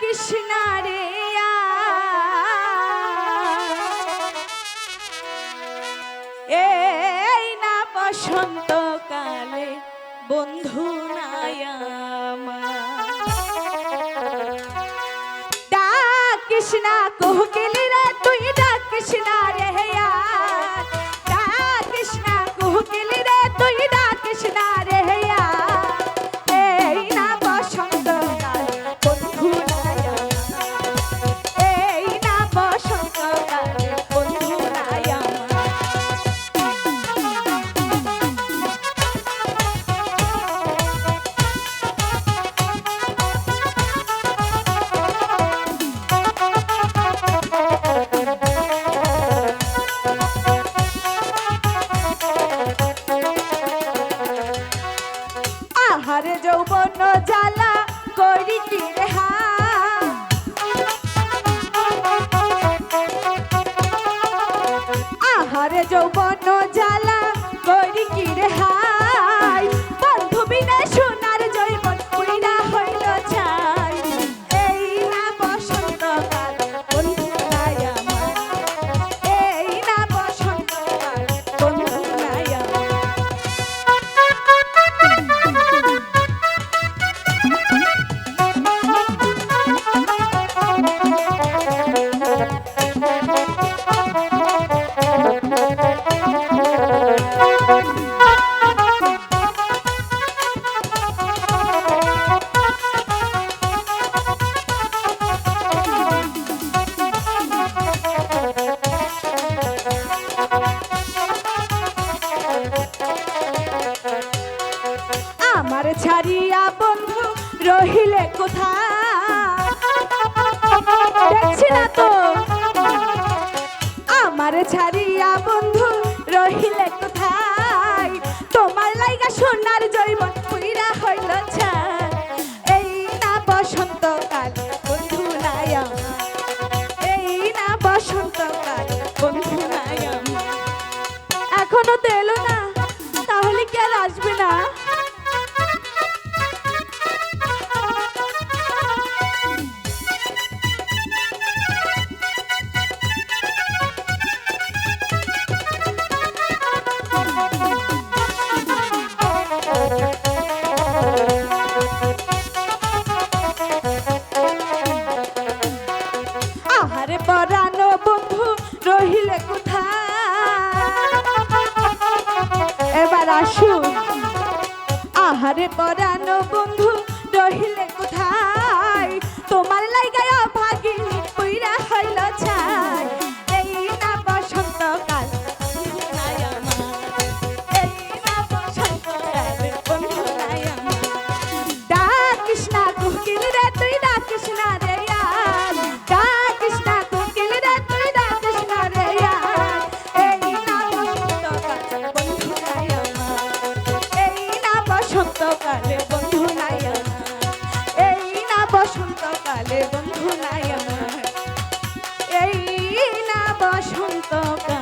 কৃষ্ণা রে এই না বসন্ত কালে বন্ধু আমার। ডাক কৃষ্ণা কোকিল ছাড়িয়া বন্ধু রহিলে কোথায়? তো। আমার ছাড়িয়া বন্ধু রহিলে কোথায়? তোমার লাইগা সোনার জৈবন পুইরা হইল এই না বসন্তকাল, বন্ধু এই না বসন্তকাল, বন্ধু এখনও তো এলো না, তাহলে কি আর আসবে না? পরানো বন্ধু রহিলে কোথায়? এবার আসুন। আহারে পরানো বন্ধু রহিলে কোথায়? তোমার লাইগায় ভাগিনী পুইরা হইল ছাই। এই না বসন্তকাল আমার। না, কোকিল রে। কত